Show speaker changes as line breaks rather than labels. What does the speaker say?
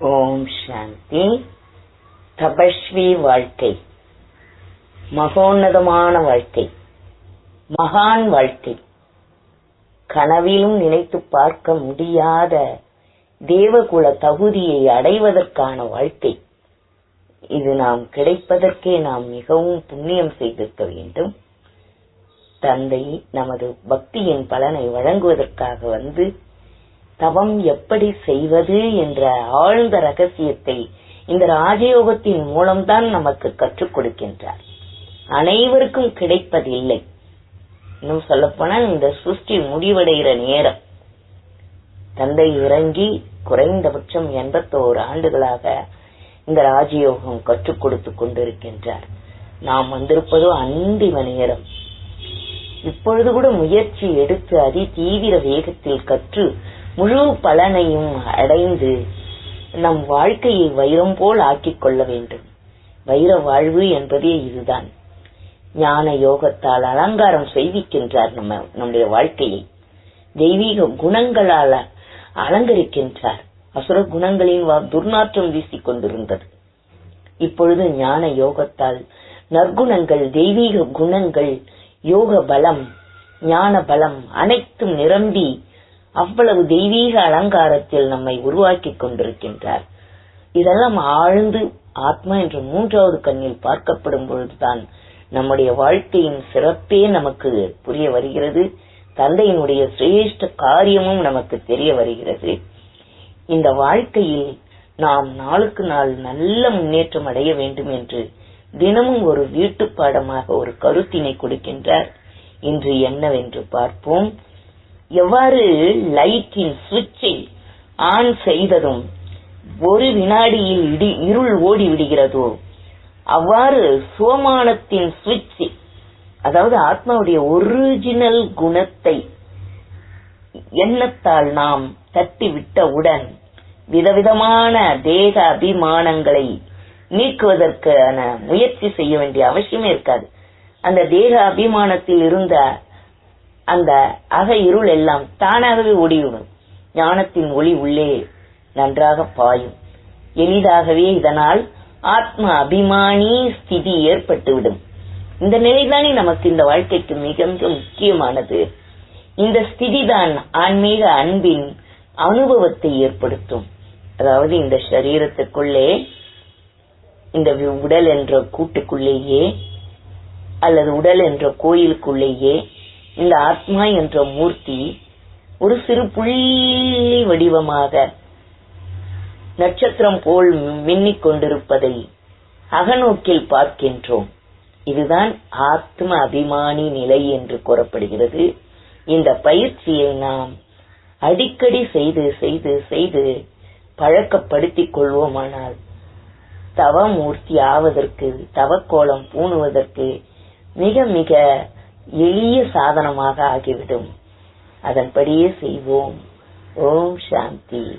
ஓம் சாந்தி. தபஸ்வி வாழ்க்கை. மகோன்னதமான வாழ்க்கை. மகான் வாழ்க்கை. கனவிலும் நினைத்து பார்க்க முடியாத தேவகுல தகுதியை அடைவதற்கான வாழ்க்கை. இது நாம் கிடைப்பதற்கே நாம் மிகவும் புண்ணியம் செய்திருக்க வேண்டும். தந்தை நமது பக்தியின் பலனை வழங்குவதற்காக வந்து தவம் எப்படி செய்வது என்ற ஆழ்ந்த ரகசியத்தை இந்த ராஜயோகத்தின் மூலம்தான் நமக்கு கற்றுக் கொடுக்கின்றார். அனைவருக்கும் கிடைப்பதில்லை இன்னும் சொல்லப்போனால் இந்த சுஷ்டி முடிவடைகிற நேரம். தந்தை இறங்கி குறைந்தபட்சம் எண்பத்தோரு ஆண்டுகளாக இந்த ராஜயோகம் கற்றுக் கொடுத்துக் கொண்டிருக்கின்றார். நாம் வந்திருப்பதோ அந்திம நேரம். இப்பொழுது கூட முயற்சி எடுத்து அதி தீவிர வேகத்தில் கற்று முழு பலனையும் அடைந்து நம் வாழ்க்கையை வைரம் போல் ஆக்கிக் கொள்ள வேண்டும். வைர வாழ்வு என்பதே இதுதான். ஞான யோகத்தால் அலங்காரம் செய்விக்கின்றார் நம்ம நம்முடைய வாழ்க்கையை. தெய்வீக குணங்களால் அலங்கரிக்கின்றார். அசுர குணங்களின் துர்நாற்றம் வீசிக் கொண்டிருந்தது. இப்பொழுது ஞான யோகத்தால் நற்குணங்கள் தெய்வீக குணங்கள் யோக பலம் ஞான பலம் அனைத்தும் நிரம்பி அவ்வளவு தெய்வீக அலங்காரத்தில் நம்மை உருவாக்கி கொண்டிருக்கின்றார். இதெல்லாம் ஆழ்ந்து ஆத்மா என்ற மூன்றாவது கண்ணில் பார்க்கப்படும் பொழுதுதான் நம்முடைய வாழ்க்கையின் சிறப்பே நமக்கு புரிய வருகிறது. தந்தையினுடைய சிரேஷ்ட காரியமும் நமக்கு தெரிய வருகிறது. இந்த வாழ்க்கையில் நாம் நாளுக்கு நாள் நல்ல முன்னேற்றம் அடைய வேண்டும் என்று தினமும் ஒரு வீட்டு பாடமாக ஒரு கருத்தினை கொடுக்கின்றார். இன்று என்னவென்று பார்ப்போம். எவ்வாறு லைட்டின் சுவிட்சை ஆன் செய்ததும் ஒரு வினாடியில் இடி இருள் ஓடி விடுகிறதோ அவ்வாறு சோமானத்தின் சுவிட்ச் அதாவது ஆத்மாவுடைய ஒரிஜினல் குணத்தை எண்ணத்தால் நாம் தட்டி விட்டவுடன் விதவிதமான தேக அபிமானங்களை நீக்குவதற்கான முயற்சி செய்ய வேண்டிய அவசியமே இருக்காது. அந்த தேக அபிமானத்தில் இருந்த அந்த அக இருள் எல்லாம் தானாகவே ஓடிவிடும் ஞானத்தின் ஒளி உள்ளே நன்றாக பாயும். எளிதாகவே இதனால் ஆத்ம அபிமானி ஸ்திதி ஏற்பட்டுவிடும். இந்த நிலைதானே நமக்கு இந்த வாழ்க்கைக்கு மிக மிக முக்கியமானது. இந்த ஸ்திதிதான் ஆன்மீக அன்பின் அனுபவத்தை ஏற்படுத்தும். அதாவது இந்த சரீரத்துக்குள்ளே இந்த உடல் என்ற கூட்டுக்குள்ளேயே அல்லது உடல் என்ற கோயிலுக்குள்ளேயே இந்த ஆத்மா என்ற மூர்த்தி ஒரு சிறு புள்ளி வடிவமாக நட்சத்திரம் போல் மின்னிக் கொண்டிருப்பதை அகநோக்கில் பார்க்கின்றோம். இதுதான் ஆத்ம அபிமானி நிலை என்று கூறப்படுகிறது. இந்த பயிற்சியை நாம் அடிக்கடி செய்து செய்து செய்து பழக்கப்படுத்திக் கொள்வோமானால் தவமூர்த்தி ஆவதற்கு தவக்கோலம் பூணுவதற்கு மிக மிக எளிய சாதனமாக ஆகிவிடும். அதன்படியே செய்வோம். ஓம் சாந்தி.